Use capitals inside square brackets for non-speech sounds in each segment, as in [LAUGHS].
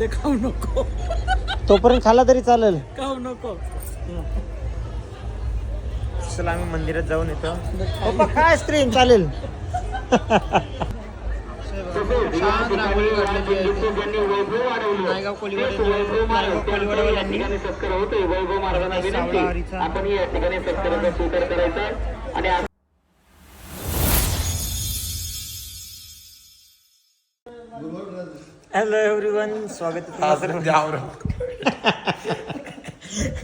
ते खाऊ नको. तोपर्यंत खाला तरी चालेल. खाऊ नको. चला आम्ही मंदिरात जाऊन येतो. पप्पा काय स्क्रीन चालेल? छान हॅलो एव्हरीवन स्वागत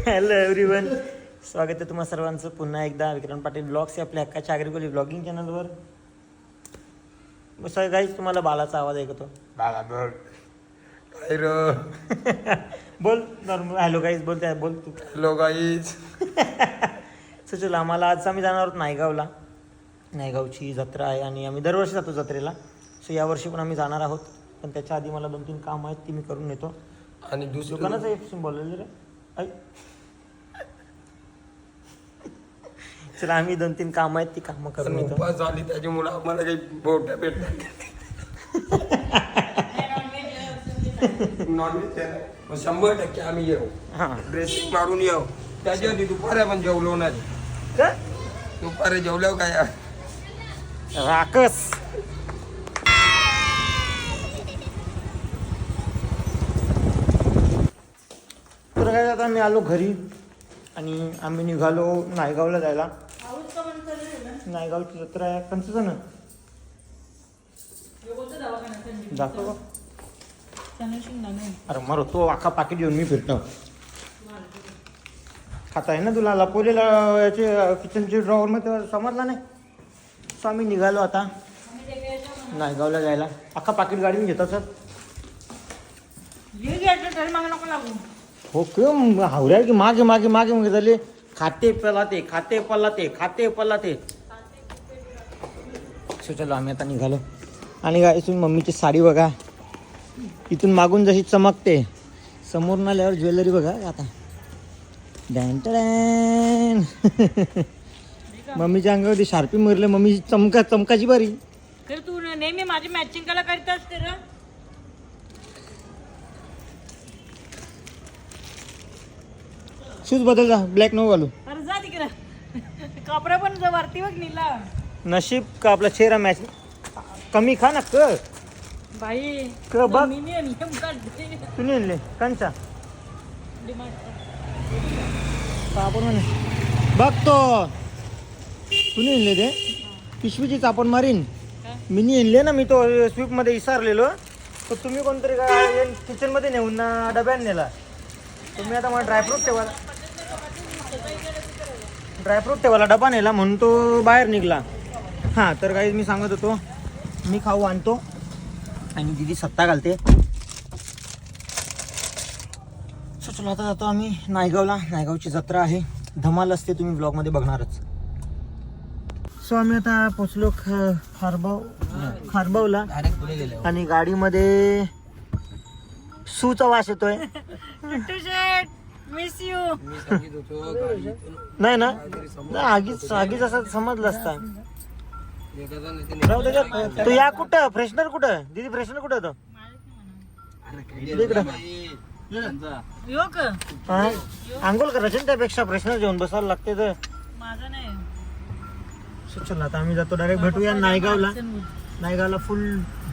हॅलो एव्हरीवन स्वागत आहे तुम्हा सर्वांचं पुन्हा एकदा विक्रांत पाटील ब्लॉग्स या आपल्या हक्काच्या आगरीकोली ब्लॉगिंग चॅनलवर सर काहीच तुम्हाला बालाचा आवाज ऐकतो बाला बघ बोल नॉर्मल हॅलो गाईज बोल त्या बोल तू हॅलो गाईज सो चला आम्हाला आज आम्ही जाणार आहोत नायगावला नायगावची जत्रा आहे आणि आम्ही दरवर्षी जातो जत्रेला सो यावर्षी पण आम्ही जाणार आहोत पण त्याच्या आधी मला दोन तीन कामं आहेत ती मी करून येतो आणि दुसरं दुकानाचं एक बोललेलं रे. ऐ चला आम्ही दोन तीन कामं आहेत ती कामं करून येतो उपास झाली त्याच्यामुळे आम्हाला काही बोट्या भेटतात नॉनव्हेज शंभर टक्के आम्ही येऊ. हां. ड्रेसिंग मारून येऊ. त्याच्या आधी दुपारी आपण जेवलो नाही. का? दुपारी जेवल्यावर काय? राकस काय आता मी आलो घरी आणि आम्ही निघालो नायगावला जायला. नायगावची जत्रा आहे कंच ना दाखव. अरे मरो तो अख्खा पाकिट घेऊन मी फिरतो. खाता आहे ना तुला लपवलेला याचे किचनचे ड्रॉवर मध्ये समजला नाही. सो आम्ही निघालो आता नायगावला जायला. अख्खा पाकिट गाडी मी घेतो सर. हो किंवा हावऱ्या की मागे मागे मागे मागे झाले. खाते पलाते खाते पलाते खाते पलाते. सो चलो आम्ही आता निघालो. आणि काय इथून मम्मीची साडी बघा. इथून मागून जशी चमकते. समोरून आल्यावर ज्वेलरी बघा आता. डॅन टॅन. मम्मीच्या अंगावरती शार्पी मरले मम्मी चमका चमकाची बारी. तर तू नेहमी माझी मॅचिंग कला करीत असते शूज बदल जा ब्लॅक नो घालू. अरे जा तिकडे. कपडा पण जा वरती बघ नीला. नशीब का आपला चेहरा मॅच कमी खा ना क बाई क बघ. मी नाही नियम काढते तू नाही आणले कंचा. आपण म्हणे. बघ तो. तू नाही आणले ते. पिशवीची चापण मारीन. मी आणले ना मी तो स्विफ्टमध्ये विसरलेलो. तर तुम्ही कोणतरी किचनमध्ये नेऊन ना डब्यात नेला तुम्ही आता मला ड्रायफ्रूट ठेवायला. ड्रायफ्रूट ठेवायला डबा नेला म्हणून तो बाहेर निघला. हां तर काही मी सांगत होतो मी खाऊ आणतो. आणि दिदी सत्ता घालते. सो चला आता जातो आम्ही नायगावला. नायगावची जत्रा आहे. धमाल असते तुम्ही ब्लॉगमध्ये बघणारच. सो आम्ही आता पोचलो ख खारबाव खारबावला. आणि गाडीमध्ये सूचा वास येतोय. [LAUGHS] मिस यू नाही ना? नाही, आगीच आगीच असं समजलं असता. राहू दे गं. तू या कुठं? फ्रेशनर कुठं? दीदी फ्रेशनर कुठं होतं इकडं. यो क हा? आंघोळ करायची ना त्यापेक्षा फ्रेशनर घेऊन बसायला लागते तर. माझं नाही. सो चला आता आम्ही जातो डायरेक्ट भेटूया नायगावला. नायगावला फुल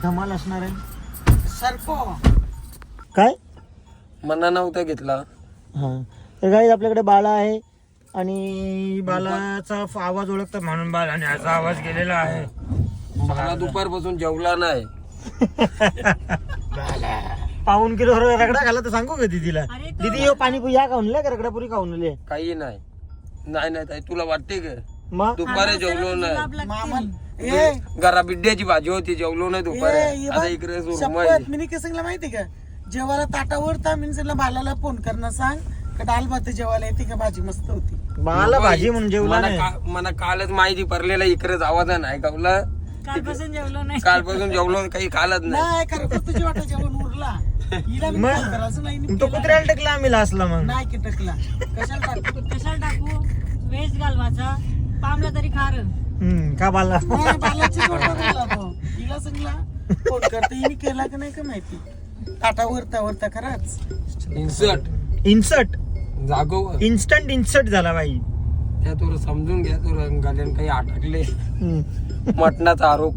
धमाल असणार आहे. सरपो. काय? मना नव्हता घेतला. हा. तर काही आपल्याकडे बाला आहे आणि बालाचा फ- आवाज ओळखतात म्हणून बालाने असा आवाज केलेला आहे. मला दुपारपासून जेवला नाही. पाऊन किलो रगडा खाला तर सांगू का दीदीला? दीदी यो पाणी या खाऊन का रगडापुरी खाऊन ले? काही नाही. नाही नाही ताई, तुला वाटते का? मग दुपारी जेवलो नाही. मामा घरा बिड्याची भाजी होती जेवलो नाही दुपारी. आता इकडे सांगला माहिती का? जेवायला ताटावर तर मी सांगितलं बालाला फोन करणं सांग. का डाल भात जेवायला येते का भाजी मस्त होती? बाला भाजी म्हणून जेवला मला नाही. का- मला कालच माहिती पडलेला इकडेच आवाज नाही गावला. कालपासून जेवलो नाही. कालपासून जेवलो काही खालच नाही. नाही खरं तुझी वाटा जेवण उरला. हिला मी मग? फोन करायचं नाही तो कुत्र्याला टेकला आम्ही लासला मग. नाही की टकला. कशाला टाकतो कशाला टाकू? वेस्ट घालवाचा पामला तरी खार हम्म का बाला. नाही, बालाची जोड बदलला तो हिला सांगला फोन करते. हिने केला का नाही का माहिती? ताटा वरता वरता खरंच. इन्सर्ट इन्सर्ट जागो इन्स्टंट इन्सर्ट झाला बाई त्या तुला समजून घ्या तुला गाल्यान काही अटकले मटणाचा आरोप.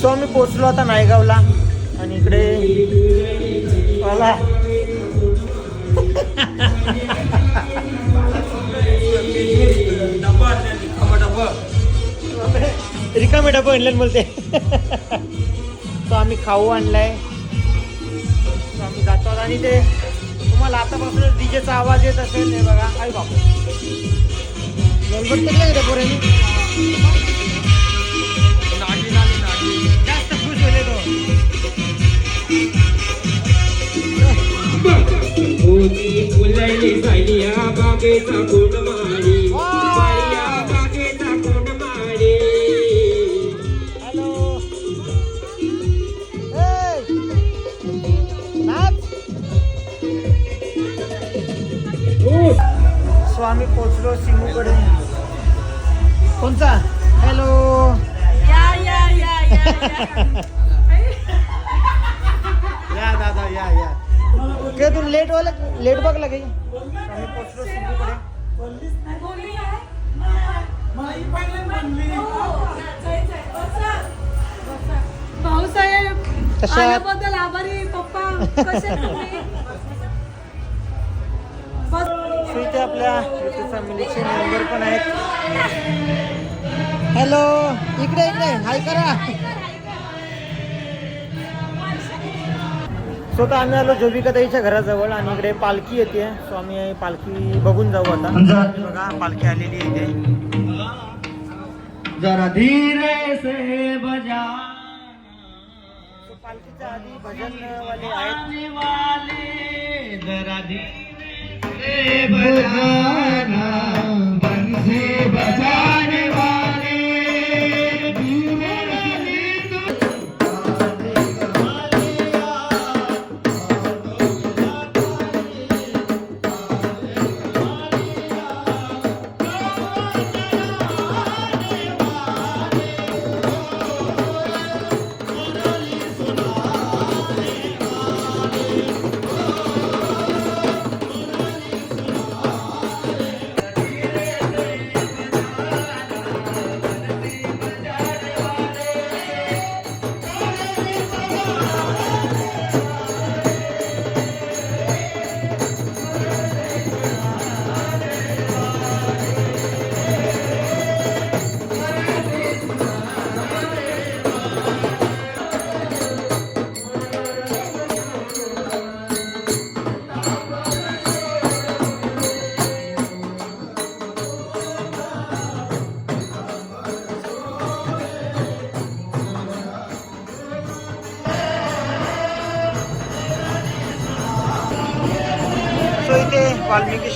सो आम्ही पोचलो आता नायगावला आणि इकडे रिकामे डबा आणलं बोलते. तो आम्ही खाऊ आणलाय. आणि ते तुम्हाला आतापासूनच डीजेचा आवाज येत असेल हे बघा. आई बापू गलबत केलं पोऱ्याने जास्त खुश होले तो हॅलो आम्ही पोचलो सिमूकडे कोणचा? हॅलो या या या या या. दादा या या. काय तू लेट वाला लेट बघला काही आम्ही पोचलो सिमूकडे भाऊसाहेब आभारी पप्पा इथे आपल्या युट्यूब फॅमिलीचे मेंबर पण आहेत. हॅलो इकडे इकडे. हाय करा. सो तर आम्ही आलो जोबिका ताईच्या घराजवळ आणि इकडे पालखी येते. सो आम्ही पालखी बघून जाऊ आता. बघा पालखी आलेली आहे इथे. जरा धीरे से बजा. पालखीच्या आधी भजन वाले आहेत जरा धीरे भला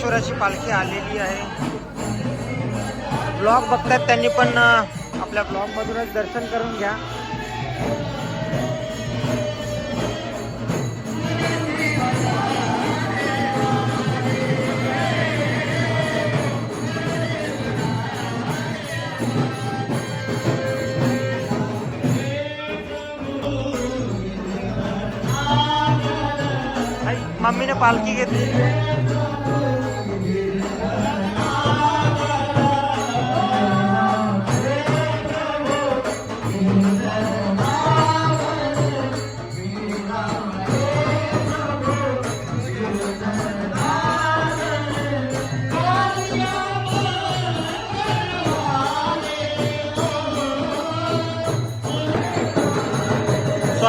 वाल्मिकेश्वराची पालखी आलेली आहे. ब्लॉग बघतात त्यांनी पण आपल्या ब्लॉग मधूनच दर्शन करून घ्या. मम्मीने पालखी घेतली.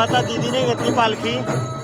आता दीदीने घेतली पालखी.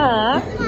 Huh?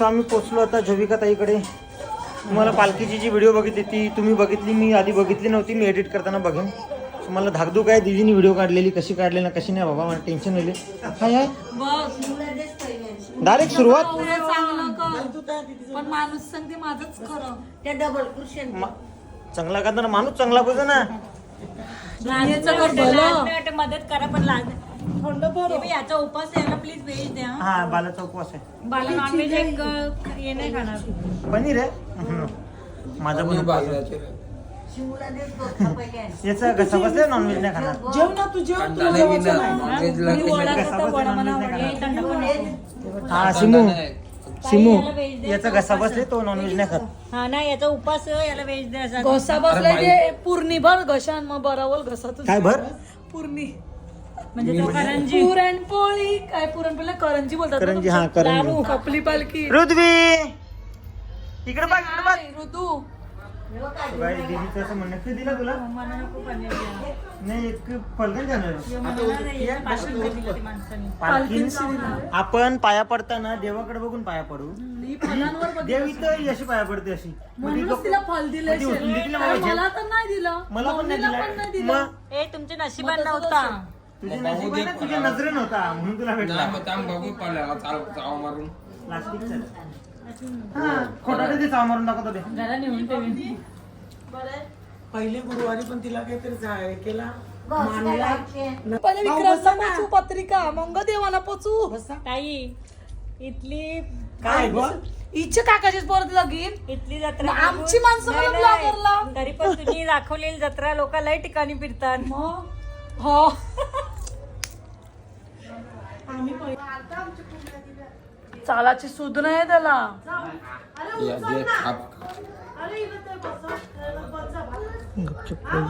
सो आम्ही पोचलो आता जविका ताईकडे. तुम्हाला पालखीची जी व्हिडिओ बघितली ती तुम्ही बघितली मी आधी बघितली नव्हती मी एडिट करताना बघेन. सो मला धाकधूक आहे दिदीने व्हिडिओ काढलेली कशी काढली ना कशी नाही बाबा मला टेन्शन येईल हाय हाय. डायरेक्ट सुरुवात? चांगलं पण माणूस सांगते माझंच खरं. त्या डबल क्रुशन मा- चांगला करताना माणूस चांगला पाहिजे ना. मदत करा पण लाज हे बी याचा उपास आहे. ना प्लीज व्हेज द्या. हा बालाचा उपवास आहे. बाला नॉनव्हेज एक अं, हे नाही खाणार. पनीर आहे? हम्म. माझा पण उपवास आहे. याचा कसा बसला नॉनव्हेज नाही खाणार. जेव ना तू जेव कांदा तुला नाही जेवायचं बिना नाही. नॉनव्हेजला मी वडा कसा खाता बसला वडा non-veg म्हणा नाही हे थंड पण नको. हा सिमू. नाही. सिमू याला व्हेज दे, याचा घसा बसले तो नॉनव्हेज नाही खात. हा ना याचा उपास आहे, याला व्हेज द्या. असं. घसा बसलाय ते पूर्णी भर घशान मग बरावल घसा तुझा काय भर? पूर्णी. म्हणजे तो करंजी. पुरणपोळी काय पुरणपोळी? करंजी बोलतात ना करंजी हा? करंजी. लाडू, खपली पालखी. ऋत्वी! इकडे बघ इकडे बघ. काय, ऋतू. बाई, दीदीचं असं म्हणणं कधी दिला तुला मला नको पनीर द्या. नाही एक फलकन जाणार हे मला नाही, माणसाने. आपण पाया पडताना देवाकडे बघून पाया पडू. बघ देव इथं अशी पाया पडते अशी. म्हणूनच लोक- तिला दिले ती ना मला मला तर नाही दिलं. मला पण नाही मम्मीला पण नाही दिला. दिलं मग ए तुमच्या नशिबात नव्हता. तुझी नशीब आहे ना, तुझ्या नजरे नव्हता म्हणून तुला भेटला. नाही मग थांब बघू पाल्याला चाल चाव मारून. प्लास्टिकचा. हा खोटा ते चाव मारून टाकत होते जरा नेऊन ठेवीन. पहिले गुरुवारी पण तिला काहीतरी जा- केला. मानला. पहिले विक्रमचा पोचू पत्रिका मंग देवाला पोचू ताई इथली काय ग? इच्छा काकाचीच परत लगीन. इथली जत्रा मग आमची माणसं नाही. ब्लॉगरला. तरी पण तुम्ही दाखवलेली जत्रा लोक लय ठिकाणी फिरतात. चालाची सुध नाही त्याला.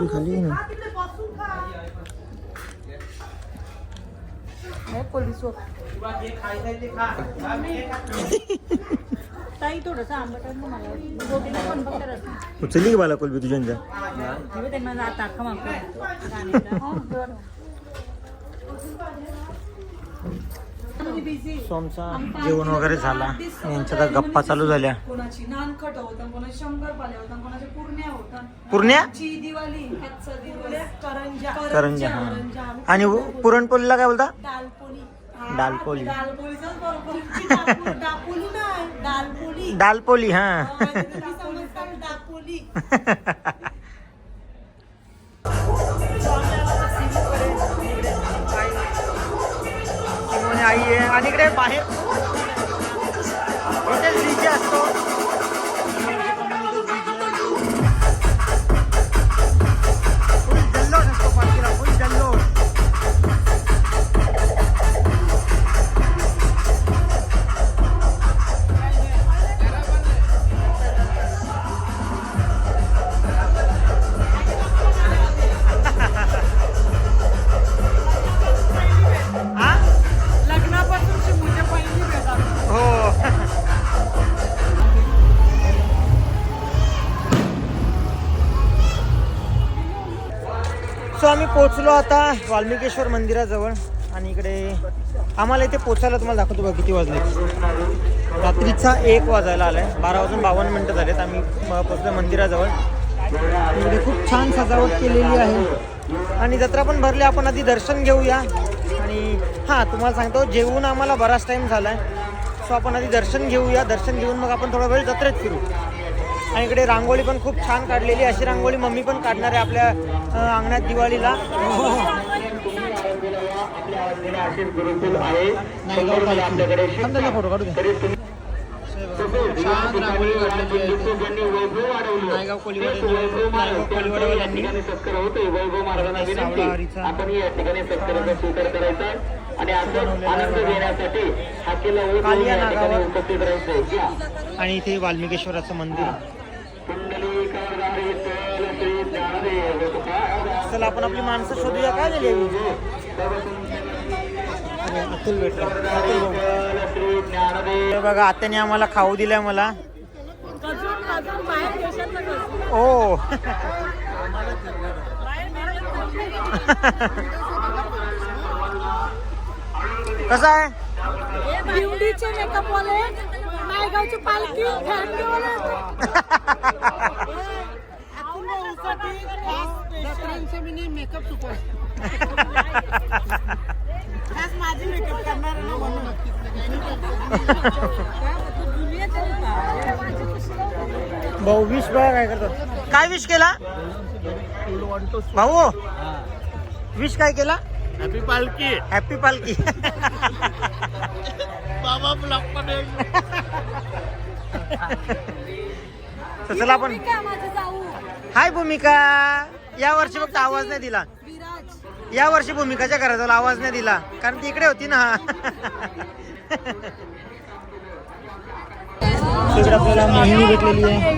खाली पोलीस. ताई थोडस आंबट मला उचलली की बाला कोलबी तुझ्या त्यांना आता अख्खा मागतो. [LAUGHS] सो आमचा जेवण वगैरे झाला. यांच्या आता गप्पा चालू झाल्या. कोणाची नानखट होतं कोणाची पाल्या कोणाच्या पूर्ण्या ची दिवाळी करंजा. करंजा हा. आणि पुरणपोळीला काय बोलता? दालपोली नाही दालपोळी. दालपोली हा. [LAUGHS] तुम्ही आणि आहे आणि इकडे बाहेर. इथे DJ असतो. पोचलो आता वाल्मिकेश्वर मंदिराजवळ आणि इकडे आम्हाला इथे पोचायला तुम्हाला दाखवतो बघा किती वाजले. रात्रीचा एक वाजायला आलाय. बारा वाजून बावन्न मिनटं झालेत. आम्ही पोचलो मंदिराजवळ. इकडे खूप छान सजावट केलेली आहे. आणि जत्रा पण भरली. आपण आधी दर्शन घेऊया. आणि हां तुम्हाला सांगतो जेवून आम्हाला बराच टाईम झाला आहे सो आपण आधी दर्शन घेऊया. दर्शन घेऊन मग आपण थोडा वेळ जत्रेत फिरू. आणि इकडे रांगोळी पण खूप छान काढलेली अशी रांगोळी मम्मी पण काढणार आहे आपल्या अंगणात दिवाळीला थांब त्याला फोटो काढू दे. छान रांगोळी काढलेली आहे नायगाव कोळीवाडे नायगाव कोळीवाडेवाल्यांनी सावळा हरीचा कालिया नागावर आणि इथे वाल्मिकेश्वराचं मंदिर चला आपण आपली माणसं शोधूया. काय अतुल भेटला अतुल. हे बघा आत्याने आम्हाला खाऊ दिलाय मला. ओ. कसा आहे? ब्युटीचे मेकअप वाले नायगावची पालखी [LAUGHS] फॅमिलीवाले मेकअप सुपर. खास माझी मेकअप करणार ना म्हणून भाऊ विश बघा काय करतो काय विश केला? भाऊ विश काय केला? हॅपी पालखी हॅपी पालखी बाबा ब्लॉकमध्ये [LAUGHS] तर चला आपण हाय भूमिका. या वर्षी फक्त आवाज नाही दिला. विराज. या वर्षी भूमिकाच्या घराजवळ आवाज नाही दिला. कारण ती इकडे होती ना. तिकडे आपल्याला मोहिनी भेटलेली आहे.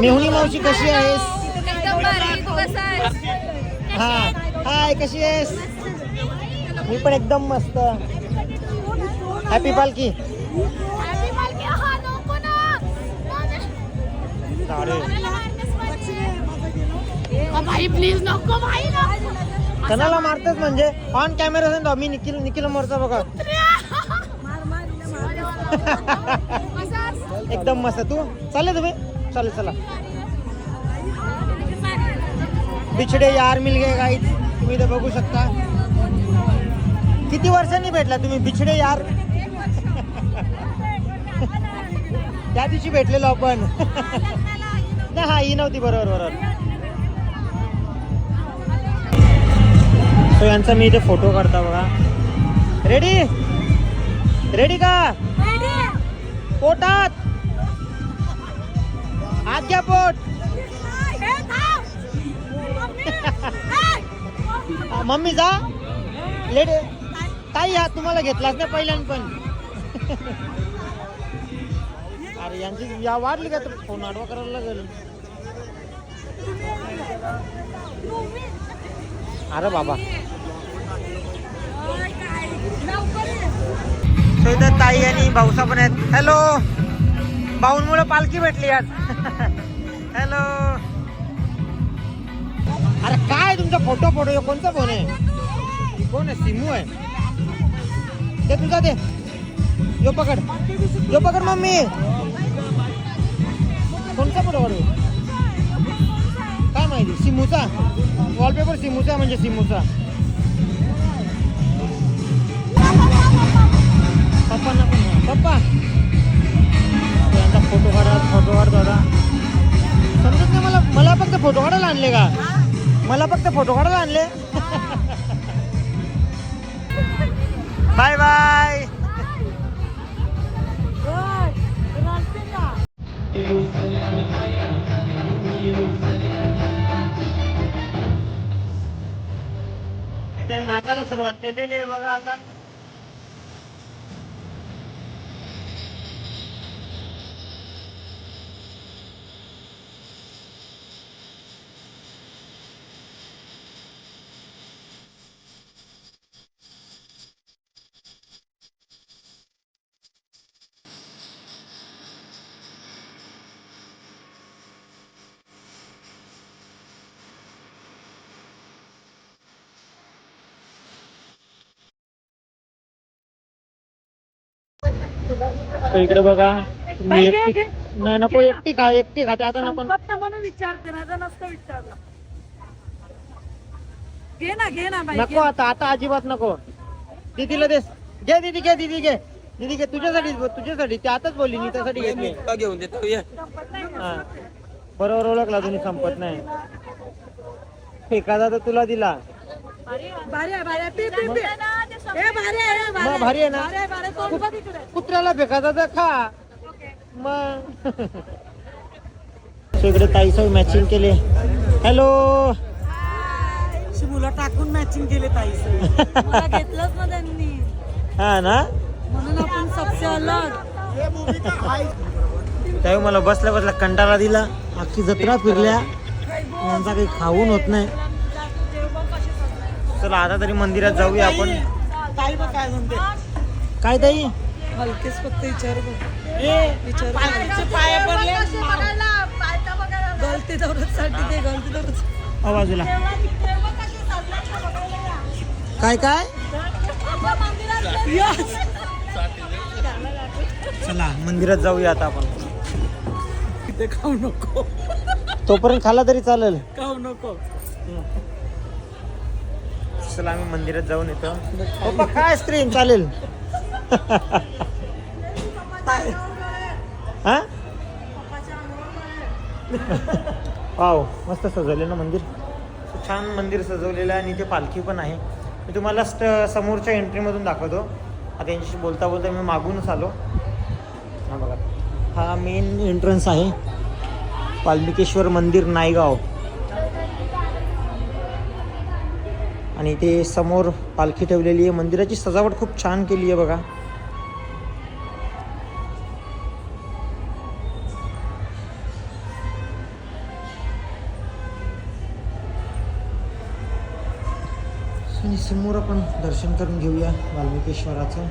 मेहुणी मावशी कशी आहेस? एकदम भारी तू कसा आहेस? हा. हाय कशी आहेस? मी पण एकदम मस्त. हॅपी पालखी. भाई प्लीज नको भाई कणाला मारतेच म्हणजे? ऑन कॅमेरा सांगतो मी निखिल निखिल मोरचा बघा. एकदम मस्त. तू? चालेल तुम्ही? चालेल चला. बिछडे यार मिल गए गाईज तुम्ही इथे बघू शकता. किती वर्षांनी भेटला तुम्ही? बिछडे यार. [LAUGHS] त्या दिवशी भेटलेलो आपण. नाही हा ही नव्हती बरोबर बरोबर. तो यांचा मी इथे फोटो काढता बघा. रेडी रेडी का? पोटात. हात घ्या पोट. [LAUGHS] मम्मी जा. लेडी ताई हा तुम्हाला घेतलाच नाही पहिल्यान पण. [LAUGHS] अरे यांची या वाढली का तर फोन आडवा करायला लागेल. अरे बाबा. इथं ताई आणि भाऊसा पण आहेत. हॅलो भाऊंमुळे पालखी भेटली आज. [LAUGHS] हॅलो अरे काय तुमचा फोटो फोटो कोणता फोन आहे? कोण आहे? सिमू आहे. ते तुझा दे. यो पकड. यो पकड मम्मी. कोणचा फोटो काढू काय माहिती? सिमूचा? वॉलपेपर सिमूचा म्हणजे सिमूचा. पप्पांना पण पप्पा! त्यांचा फोटो काढा फोटो काढ दादा. समजत नाही मला. मला फक्त फोटो काढायला आणले का? मला फक्त फोटो काढायला आणले? [LAUGHS] बाय बाय ते नाकाला सुरुवात केलेली आहे बघा आता. तर इकडे बघा मी एकटी नाही नको एकटी खा एकटी खाते आता नको म्हणून विचारते ना जर नसतं विचारलं. घे ना घे ना बाई नको आता आता अजिबात नको. दीदीला देस घे दीदी घे दीदी घे. दीदी घे तुझ्यासाठी तुझ्यासाठी ती आताच बोलली मी त्यासाठी घेतली. तुला घेऊन देतो ये. हा. बरोबर ओळखला तुम्ही संपत नाही. एखादा तर तुला दिला. मग भारी आहे. ना? कुत्र्याला फेकायचा तर खा. मग. [LAUGHS] इकडे ताईसोबत मॅचिंग केले. हॅलो मुलं टाकून मॅचिंग केले ताई [LAUGHS] घेतलंच ना त्यांनी. हा ना? म्हणून आपण सबसे अलग. त्यावेळी मला बसल्या बसल्या कंटाळा दिला. अख्खी जत्रा फिरल्या. यांचा काही खाऊन होत नाही. चला आता तरी मंदिरात जाऊया आपण. ताई बघ काय म्हणते. काय ताई? हलकेच फक्त विचार विचार पाया पडले. गलती दौरत साठी ते गलती आवाजूला काय काय? चला मंदिरात जाऊया आता आपण. ते खाऊ नको. तोपर्यंत खाला तरी चालेल. खाऊ नको. चला आम्ही मंदिरात जाऊन येतो. पप्पा काय आईस्क्रीम चालेल? हा? वाव मस्त सजवले ना मंदिर. छान मंदिर सजवलेलं आहे आणि इथे पालखी पण आहे. मी तुम्हाला स्ट- समोरच्या एंट्रीमधून दाखवतो. आता यांच्याशी बोलता बोलता मी मागूनच आलो. हा बघा. हा मेन एंट्रन्स आहे. वाल्मिकेश्वर मंदिर नायगाव. आणि ते समोर पालखी ठेवलेली आहे. मंदिराची सजावट खूप छान केली आहे बघा. आणि समोर आपण दर्शन करून घेऊया वाल्मिकेश्वराचं.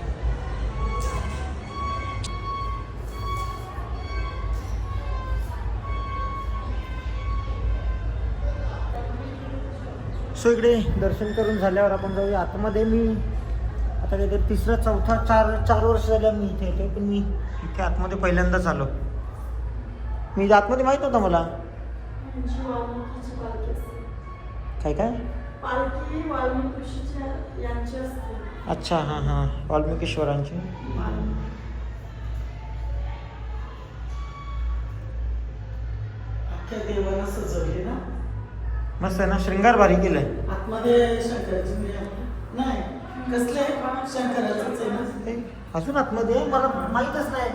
सो इकडे दर्शन करून झाल्यावर आपण जाऊया. आतमध्ये मी आता काहीतरी तिसरा चौथा चार चार वर्ष झाल्या मी इथे येतो पण मी इथे आतमध्ये पहिल्यांदाच आलो. मी आतमध्ये माहीत नव्हतं मला. काय काय? अच्छा हां हां. वाल्मिकेश्वरांची. देवाला सजवली ना? मस्त आहे ना शृंगार भारी केलंय आतमध्ये शंकराची. नाही कसले शंकराचंच आहे ना ए, अजून आतमध्ये आहे? मला माहीतच नाही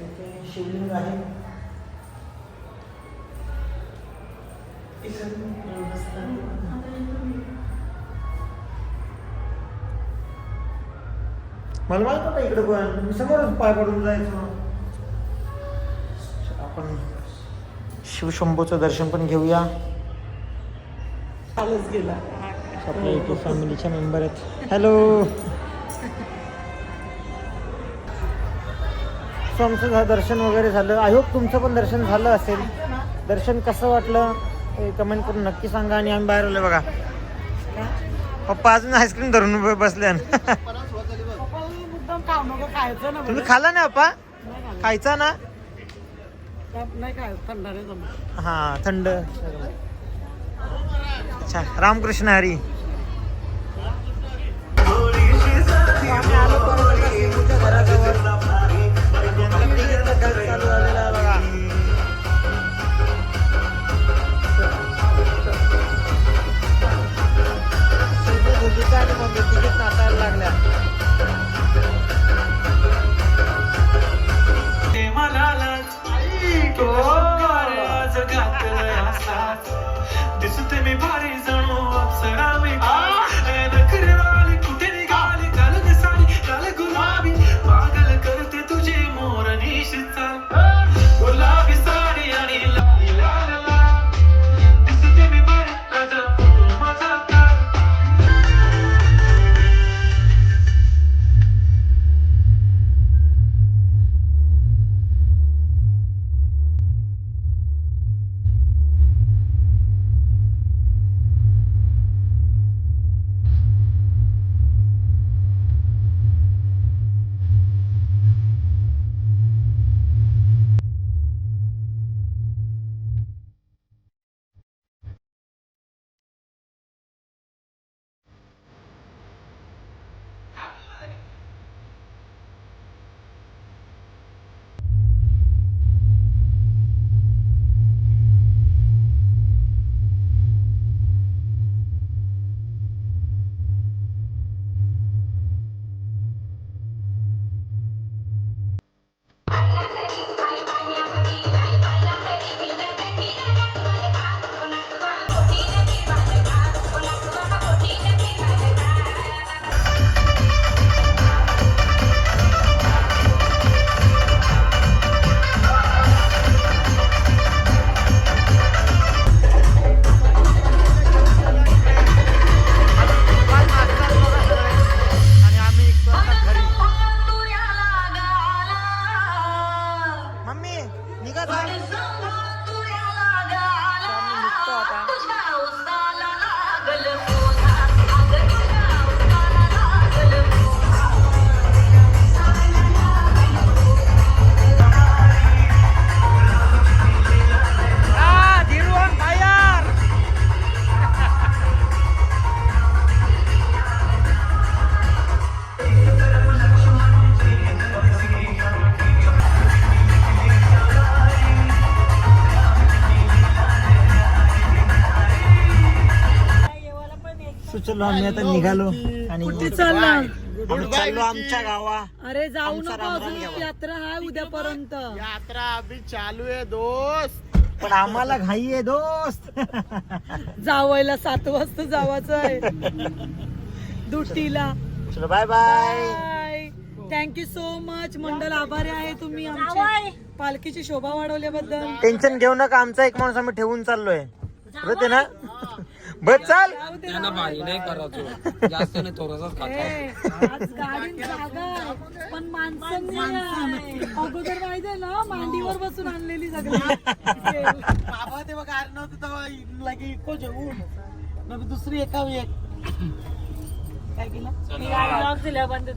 इथे शिवलिंग आहे. मला माहीत होतं इकडे पण मी समोरच पाय पडून जायचो आपण शिवशंभूचं दर्शन पण घेऊया. गेला. आपल्या इथे फॅमिलीच्या मेंबर आहेत. हॅलो सो आमचं दर्शन वगैरे झालं. आय होप तुमचं पण दर्शन झालं असेल. दर्शन कसं वाटलं? कमेंट करून नक्की सांगा आणि आम्ही बाहेर आलो बघा. पप्पा अजून आईस्क्रीम धरून उभे बसले मुद्दाम खाऊ नको खायचं ना तुम्ही खाल्ला ना पप्पा? खायचा ना? नाही थंड नाही जमत हा थंड अच्छा रामकृष्ण हरी आम्ही आलो परत आता शिवूच्या घराजवळ. यांचा तिघींचा खेळ चालू झालेला आहे बघा. शिवू, भूमिका आणि मम्मी तिघीच नाचायला लागल्या दिसते मी भारी जणू सो चलो आम्ही आता निघालो आणि कुठे चालला? आम्ही चाललो आमच्या गावा. अरे जाऊ आमचा नको राम राम अजून. घ्यावा. यात्रा आहे उद्यापर्यंत. यात्रा अभी चालू है दोस्त. पण आम्हाला घाई आहे दोस्त. जावायला सात वाजता जावाचं आहे. दुट्टीला चलो bye bye thank you so much मंडळ आभारी आहे तुम्ही जावई. आमची पालखीची शोभा वाढवल्याबद्दल. टेन्शन घेऊ नका आमचा एक माणूस आम्ही ठेवून चाललोय. ना? बस चाल. त्यांना भारी नाही करायचो. जास्त नाही थोडासाच खातो ए, आज गाडीत जागा आहे. पण माणसं नाही आहे. अगोदर माहिती आहे ना मांडीवर बसून आणलेली सगळी [LAUGHS] बाबा तेव्हा गाडी नव्हती तेव्हा लगे इको जेवून. मग दुसरी एका एक. काय केलं? मी गाडी लॉक दिल्या बंद.